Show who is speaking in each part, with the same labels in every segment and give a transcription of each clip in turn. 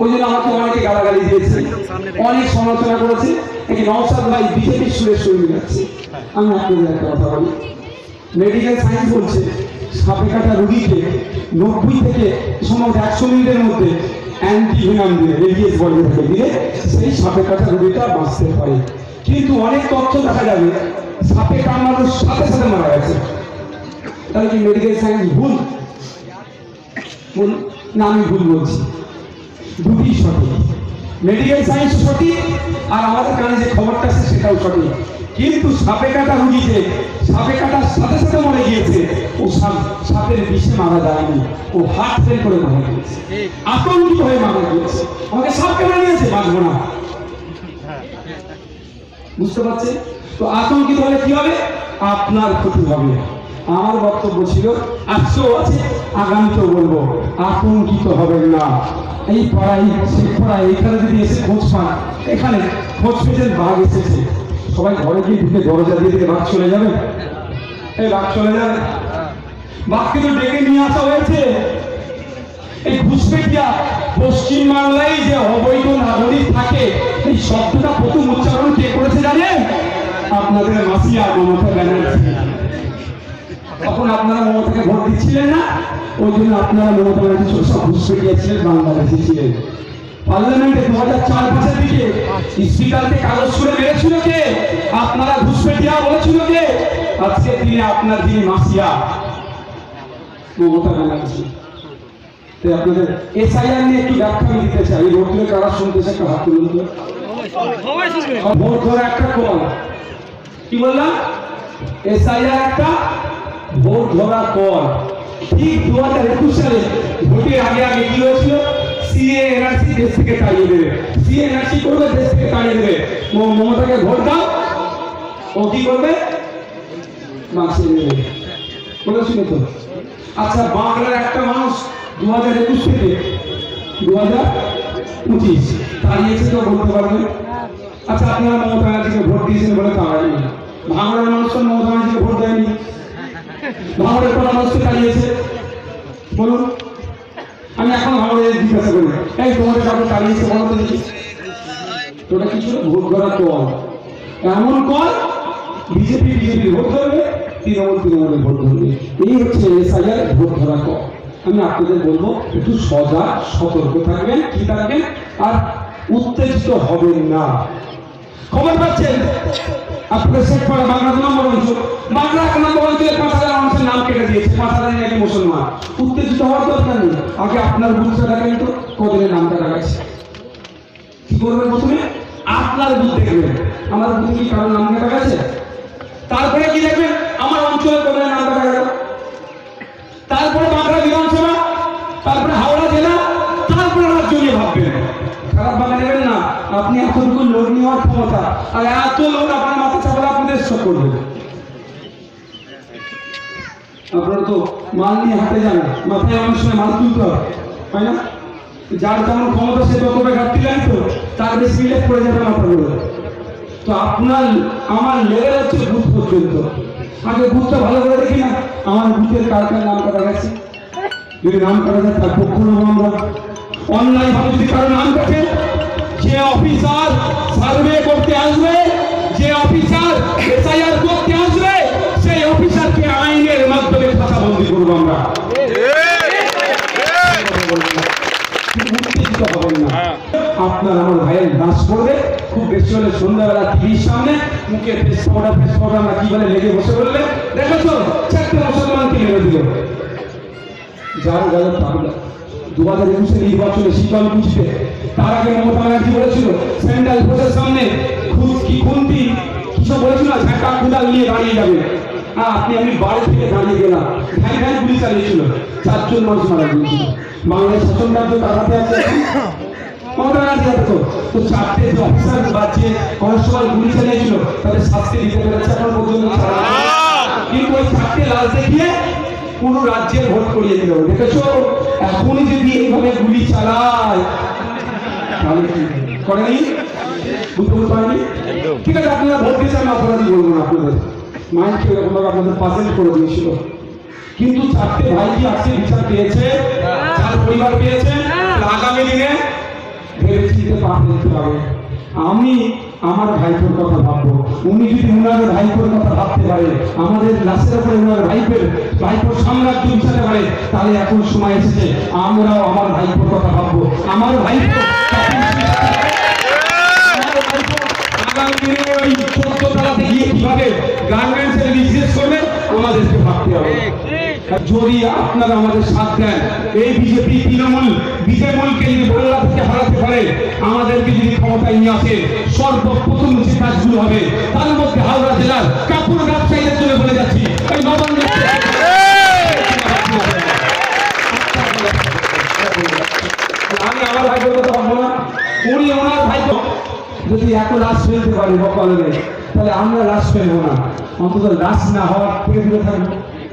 Speaker 1: ওই জন্য আমাকে অনেকে গালাগালি দিয়েছে। অনেক সমালোচনা করেছে। এই নওসাদ ভাই বিজেপির সুরে আমি আপনাদের একটা কথা বলি। মেডিকেল সায়েন্স বলছে সাপে কাটা রুগীকে নব্বই থেকে একশো মিনিটের মধ্যে দিয়ে রেডিয়েস থেকে দিলে সেই সাপে কাটা রুগীটা বাঁচতে পারে। কিন্তু অনেক তথ্য দেখা যাবে সাপে কামড়ানোর সাথে সাথে মারা গেছে। তাহলে কি মেডিকেল সায়েন্স ভুল? ভুল না, আমি ভুল বলছি। দুটি সঠিক। মেডিকেল সায়েন্স সঠিক, আর আমাদের কানে যে খবরটা আছে সেটাও সঠিক। কিন্তু সাপে কাটা রুগীতে, সাপে কাটার সাথে সাথে মরে গিয়েছে, ও সাপ, সাপের বিষে মারা যায়নি। ও হাত ফেল করে মারা গিয়েছে। আতঙ্কিত হয়ে মারা গিয়েছে। আমাকে সাপ কেমন নিয়েছে? বাঁচবো না। বুঝতে পারছে তো আতঙ্কিত হলে কি হবে? আপনার ক্ষতি হবে। আমার বক্তব্য ছিল আজকেও আছে, আগামীতেও বলব, আতঙ্কিত হবেন না। এই পাড়ায় সেই পাড়ায় এখানে যদি এসে খোঁজ পান, এখানে খোঁজ পেয়েছেন বাঘ এসেছে। সবাই ঘরে গিয়ে ঢুকে দরজা দিয়ে দিকে বাঘ চলে যাবে? এই বাঘ চলে যাবে? বাঘকে তো ডেকে নিয়ে আসা হয়েছে। এই ঘুষপেটিয়া পশ্চিম বাংলায় যে অবৈধ নাগরিক থাকে, এই শব্দটা প্রথম উচ্চারণ কে করেছে জানেন? আপনাদের মাসিয়া মমতা ব্যানার্জি। তখন আপনারা মমতাকে ভোট দিচ্ছিলেন না? ওই জন্য আপনারা মমতা ব্যানার্জি সব ঘুষপেটিয়া ছিলেন বাংলাদেশে ছিলেন। পার্লামেন্টে দু হাজার চার পাঁচের দিকে স্পিকারকে কাগজ করে মেরেছিল কে? আপনারা ঘুষপেটিয়া বলেছিল কে? আজকে দিনে আপনার যিনি মাসিয়া মমতা ব্যানার্জি। আপনাদের এসআইআর নিয়ে একটু ব্যাখ্যা দিতে চাই। ভোটগুলো কারা শুনতেছে একটা হাত তুলুন ভোট ধরে একটা কল। কি বললাম? এসআইআর একটা ভোট ধরা কল ঠিক দু হাজার একুশ সালে ভোটের আগে আগে কি হয়েছিল? সিএ দেশ থেকে তাড়িয়ে দেবে। সিএ এনআরসি করবে, দেশ থেকে তাড়িয়ে দেবে। মমতাকে ভোট দাও। ও কি করবে? মাসে নেবে। বলেছিল তো। আচ্ছা বাংলার একটা মানুষ দু হাজার একুশ থেকে দু হাজার পঁচিশ দাঁড়িয়েছে তো বলতে পারবেন আচ্ছা আপনারা মমতা ভোট দিয়েছেন বলে দাঁড়ায়নি ভাঙড়ের মানুষ মমতা ভোট দেয়নি। মানুষকে দাঁড়িয়েছে বলুন। আমি এখন জিজ্ঞাসা করি, এই তোমাদের কাউকে দাঁড়িয়েছে বলো তো দেখি। তো ওটা কি ছিল? ভোট করার এমন বিজেপি ভোট ধরবে, তৃণমূল তৃণমূলের ভোট ধরবে। এই হচ্ছে ভোট ধরা আমি আপনাদের বলব, একটু সজাগ, সতর্ক থাকবেন কি থাকবেন, আর উত্তেজিত হবেন না। খবর পাচ্ছেন? আপনাদের শেখপাড়া বাংলা নম্বর অঞ্চল বাংলা এক নম্বর পাঁচ হাজার দিয়েছে হাজার নাকি মুসলমান? উত্তেজিত হওয়ার দরকার নেই। আগে আপনার বুঝতে দেখেন তো কদিনের নাম কাটা কি করবেন প্রথমে? আপনার বুথ দেখবেন। আমার বুথে কারোর নাম কাটা গেছে তারপরে কি দেখবেন? আমার অঞ্চলে কোথায় নাম কাটা গেল। তারপরে বাঁকুড়া বিধানসভা, তারপরে হাওড়া জেলা, তারপরে রাজ্য নিয়ে ভাববেন। খারাপ ভাবে নেবেন না। আপনি এতটুকু লোক নেওয়ার ক্ষমতা। আর এত লোক আপনার মাথা চাপালে আপনাদের সব করবে আপনারা তো মাল নিয়ে হাতে যান মাথায় অনেক সময় মাল তুলতে হয়। তাই না? যার যেমন ক্ষমতা, সে তত ঘাটতি লাগে তো, তার বেশি মিলে পড়ে যাবে মাথাগুলো তো আপনার, আমার লেভেল হচ্ছে বুথ পর্যন্ত। আগে বুথটা ভালো করে দেখি না, আমার বুথের কার কার নাম করা গেছে? যদি নাম করা যায়, তার পক্ষ নেব আমরা। অনলাইন ভাবে যদি কারও নাম কাটে যে অফিসার সার্ভে করতে আসবে। যে অফিসার এসআইআর আপনার আমার ভাইয়ের নাচ করবে। খুব বেশি হলে সন্ধ্যাবেলা টিভির সামনে মুখে ফেস পাউডার ফেস পাউডার না কি বলে লেগে বসে বললে? দেখেছ চারটে মুসলমানকে মেরে দিল। যার গেল তাহলে দু হাজার একুশে নির্বাচনে শীতল পুষবে তার আগে মমতা ব্যানার্জি বলেছিল সেন্ট্রাল ফোর্সের সামনে খুদ কি খুন্তি? কিসব বলেছিল? ঝাঁকা কুদাল নিয়ে দাঁড়িয়ে যাবে। হ্যাঁ আপনি আমি বাড়ি থেকে দাঁড়িয়ে গেলাম। ভ্যান ভ্যান গুলি চালিয়েছিল। চারজন মানুষ মারা গিয়েছিল। বাংলাদেশ শাসন রাজ্য তার হাতে আছে। মমতা ব্যানার্জি হাতে তো তো চারটে যে অফিসার বা যে কনস্টেবল গুলি চালিয়েছিল তাদের শাস্তি দিতে পেরেছে এখন পর্যন্ত। কিন্তু ওই চারটে লাশ দেখিয়ে পুরো রাজ্যের ভোট করিয়ে দিল। দেখেছ? এখনই যদি এইভাবে গুলি চালায় তাহলে করেনি? বুঝতে বুঝতে পারেনি? ঠিক আছে আপনারা ভোট দিয়েছে আমি অপরাধী বলব না আপনাদের। মাইন্ডকে এরকম আপনাদের পাজেন্ট করে দিয়েছিল। কিন্তু চারটে ভাই কি আজকে বিচার পেয়েছে চার পরিবার পেয়েছে আগামী দিনে ভেবে চিনতে পা ফেলতে হবে। আমি আমার ভাইপোর কথা ভাববো। উনি যদি উনার ভাইপোর কথা ভাবতে পারে, আমাদের লাশের উপরে উনার ভাইপের, ভাইপোর সাম্রাজ্য বিছাতে পারে, তাহলে এখন সময় এসেছে। আমরাও আমার ভাইপোর কথা ভাববো। আমার ভাইপো আগামী দিনে ওই চোদ্দ তলাতে গিয়ে কীভাবে গার্মেন্টসের করবে আমাদেরকে ভাবতে হবে। যদি আপনারা আমাদের সাথ দেন, এই বিজেপি তৃণমূল বিজেমূলকে যদি বাংলা থেকে হারাতে পারে, আমাদেরকে যদি ক্ষমতায় নিয়ে আসে, সর্বপ্রথম যে কাজগুলো হবে, তার মধ্যে হাওড়া জেলার কাপড় ব্যবসায়ীদের জন্য বলে যাচ্ছি। যদি এত লাশ ফেলতে পারি বকলরে তাহলে আমরা লাশ ফেলব না। অন্তত লাশ না হওয়ার থেকে দূরে থাকব।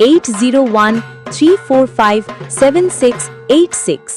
Speaker 2: eight zero one three four five seven six eight six